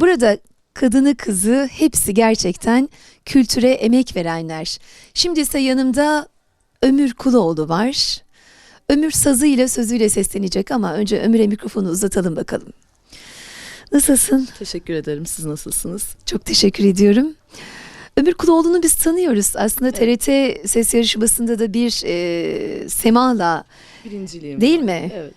Burada kadını kızı hepsi gerçekten kültüre emek verenler. Şimdi ise yanımda Ömür Kuloğlu var. Ömür sazıyla sözüyle seslenecek ama önce Ömür'e mikrofonu uzatalım bakalım. Nasılsın? Teşekkür ederim. Siz nasılsınız? Çok teşekkür ediyorum. Ömür Kuloğlu'nu biz tanıyoruz. Aslında TRT ses yarışmasında da bir e, semala Birinciliğim. değil mi? Evet.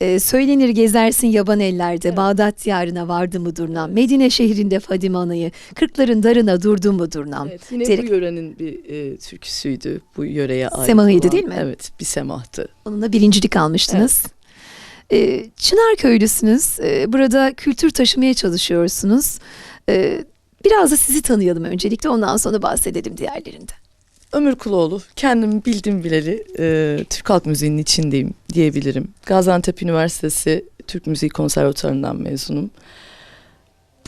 E, söylenir gezersin yaban ellerde, Evet. Bağdat diyarına vardı mı durnam, Medine şehrinde Fadime Ana'yı, kırkların darına durdu mu durnam. evet. Yine diyerek- bu yörenin bir e, türküsüydü. Bu yöreye ait Semahıydı olan. değil mi? Evet. Bir semahtı. Onunla birincilik almıştınız. E, Çınarköylüsünüz. E, burada kültür taşımaya çalışıyorsunuz. E, biraz da sizi tanıyalım öncelikle ondan sonra bahsedelim diğerlerinden. Ömür Kuloğlu. Kendim bildim bileli e, Türk halk müziğinin içindeyim diyebilirim. Gaziantep Üniversitesi Türk Müziği Konservatuarı'ndan mezunum.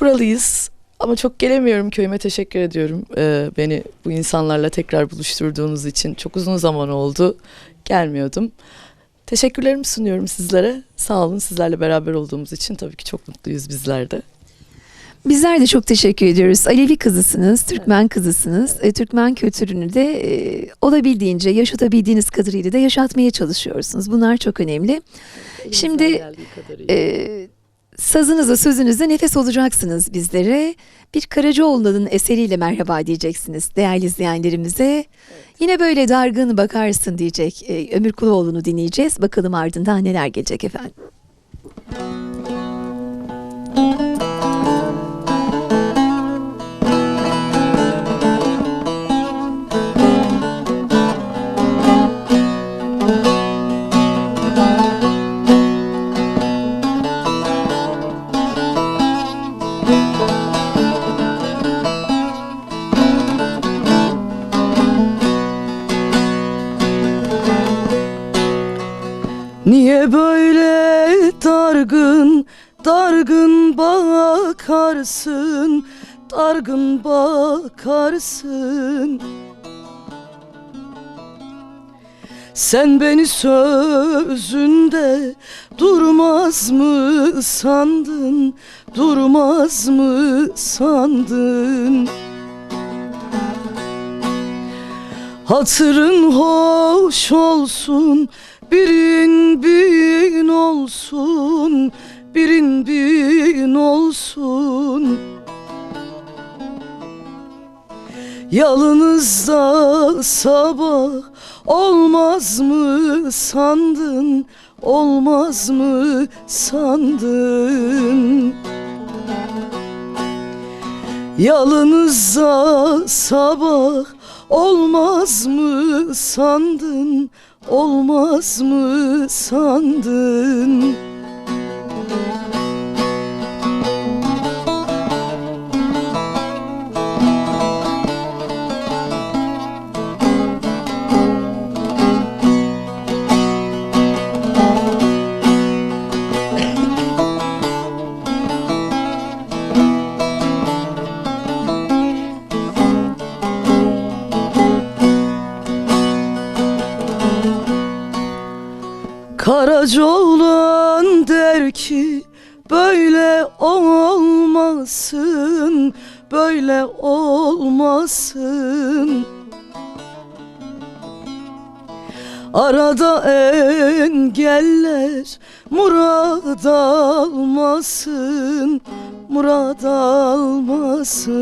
Buralıyız ama çok gelemiyorum köyüme teşekkür ediyorum. E, beni bu insanlarla tekrar buluşturduğunuz için çok uzun zaman oldu. Gelmiyordum. Teşekkürlerimi sunuyorum sizlere. Sağ olun sizlerle beraber olduğumuz için tabii ki çok mutluyuz bizler de. Bizler de çok teşekkür ediyoruz. Alevi kızısınız, Türkmen kızısınız. E, Türkmen kültürünü de e, olabildiğince yaşatabildiğiniz kadarıyla da yaşatmaya çalışıyorsunuz. Bunlar çok önemli. Şimdi. E, sazınıza, sözünüzde nefes olacaksınız bizlere. Bir Karacaoğlu'nun eseriyle merhaba diyeceksiniz değerli izleyenlerimize. Yine böyle dargın bakarsın diyecek e, Ömür Kuloğlu'nu dinleyeceğiz. Bakalım ardından neler gelecek efendim. Dargın, dargın bakarsın, dargın bakarsın? Sen beni sözünde durmaz mı sandın, durmaz mı sandın? Hatırın hoş olsun, birin bin olsun, birin bin olsun. Yalınızda sabah olmaz mı sandın, olmaz mı sandın? Yalınızda sabah olmaz mı sandın, olmaz mı sandın? Karaca oğlan der ki böyle olmasın, böyle olmasın. Arada engeller murad almasın, murad almasın.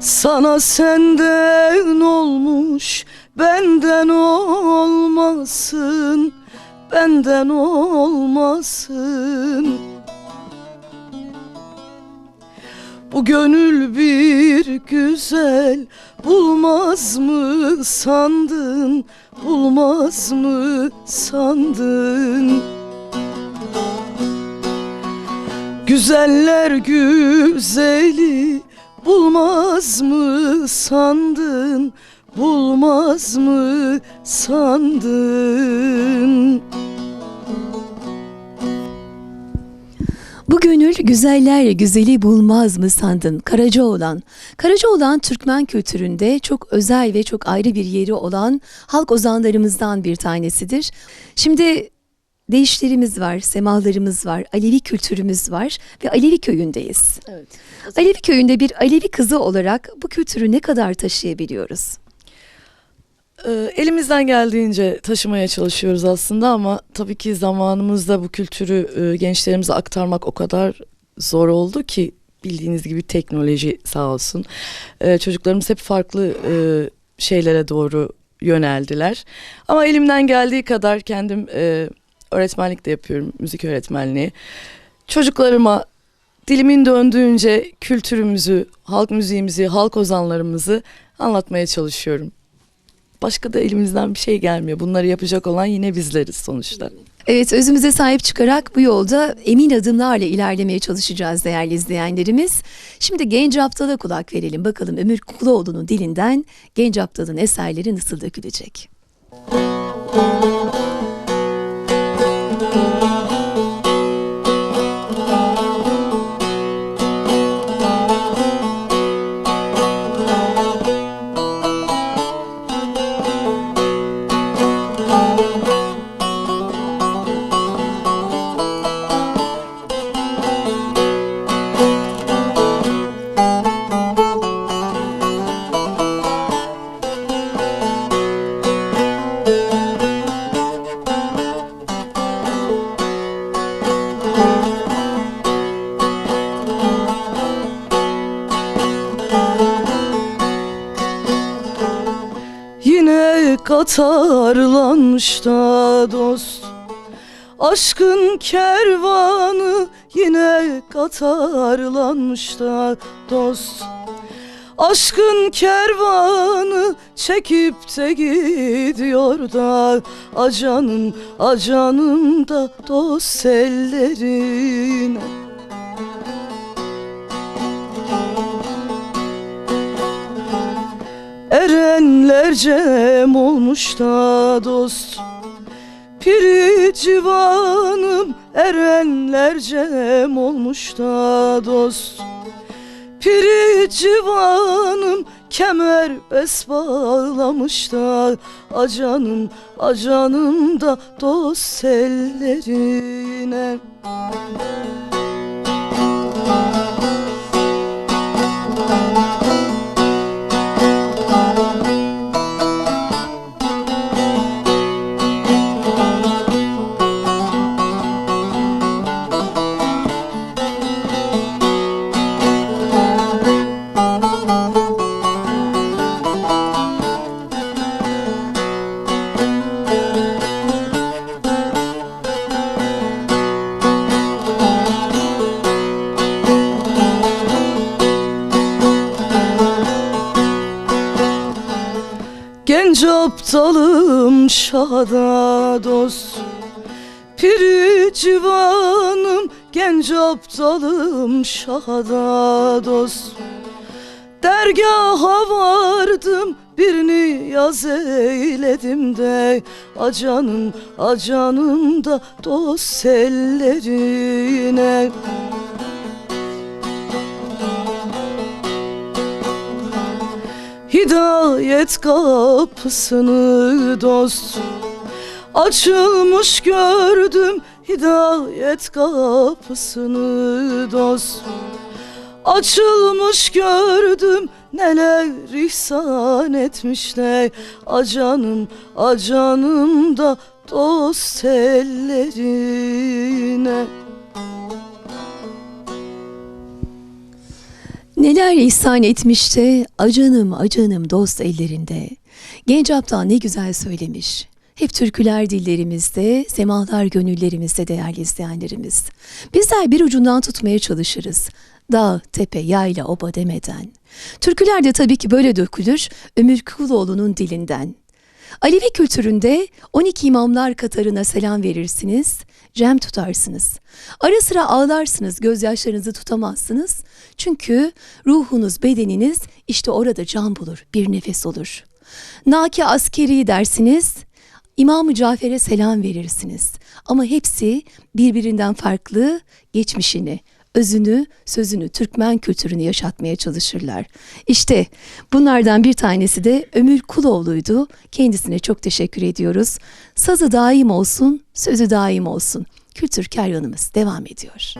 Sana senden olmuş benden olmasın benden olmasın. Bu gönül bir güzel bulmaz mı sandın bulmaz mı sandın? Güzeller güzeli bulmaz mı sandın bulmaz mı sandın Bu gönül güzeller güzeli bulmaz mı sandın Karacaoğlan? Karacaoğlan Türkmen kültüründe çok özel ve çok ayrı bir yeri olan halk ozanlarımızdan bir tanesidir. Şimdi deyişlerimiz var, semalarımız var, Alevi kültürümüz var ve Alevi köyündeyiz. Evet. Alevi köyünde bir Alevi kızı olarak bu kültürü ne kadar taşıyabiliyoruz? Ee, elimizden geldiğince taşımaya çalışıyoruz aslında ama tabii ki zamanımızda bu kültürü e, gençlerimize aktarmak o kadar zor oldu ki bildiğiniz gibi teknoloji sağ olsun. Ee, çocuklarımız hep farklı e, şeylere doğru yöneldiler. Ama elimden geldiği kadar kendim e, öğretmenlik de yapıyorum, müzik öğretmenliği. Çocuklarıma dilimin döndüğünce kültürümüzü, halk müziğimizi, halk ozanlarımızı anlatmaya çalışıyorum. Başka da elimizden bir şey gelmiyor. Bunları yapacak olan yine bizleriz sonuçta. Evet özümüze sahip çıkarak bu yolda emin adımlarla ilerlemeye çalışacağız değerli izleyenlerimiz. Şimdi Genç Aptal'a kulak verelim bakalım Ömür Kuloğlu'nun dilinden Genç Aptal'ın eserleri nasıl dökülecek? Yine katarlanmış da dost. Aşkın kervanı yine katarlanmış da dost. Aşkın kervanı çekip de gidiyor da Acanım acanım da dost ellerine Erenler cem olmuş da dost. Piri civanım erenler cem olmuş da dost. Piri civanım kemer bes bağlamış da Acanım acanım da dost ellerine Genç aptalım şahada dost. Piri civanım genç aptalım şahada dost. Dergaha vardım birini yaz eyledim de. Acanım acanım da dost ellerine Hidayet kapısını dost. Açılmış gördüm hidayet kapısını dost. Açılmış gördüm neler ihsan etmişler. Acanım acanım da dost ellerine Neler ihsan etmiş de acanım acanım dost ellerinde. Genç Aptal ne güzel söylemiş. Hep türküler dillerimizde, semalar gönüllerimizde değerli izleyenlerimiz. Bizler bir ucundan tutmaya çalışırız. Dağ, tepe, yayla, oba demeden. Türküler de tabii ki böyle dökülür Ömür Kuloğlu'nun dilinden. Alevi kültüründe 12 imamlar katarına selam verirsiniz, cem tutarsınız. Ara sıra ağlarsınız, gözyaşlarınızı tutamazsınız. Çünkü ruhunuz, bedeniniz işte orada can bulur, bir nefes olur. Naki askeri dersiniz, İmam-ı Cafer'e selam verirsiniz. Ama hepsi birbirinden farklı geçmişini, özünü, sözünü, Türkmen kültürünü yaşatmaya çalışırlar. İşte bunlardan bir tanesi de Ömür Kuloğlu'ydu. Kendisine çok teşekkür ediyoruz. Sazı daim olsun, sözü daim olsun. Kültür kervanımız devam ediyor.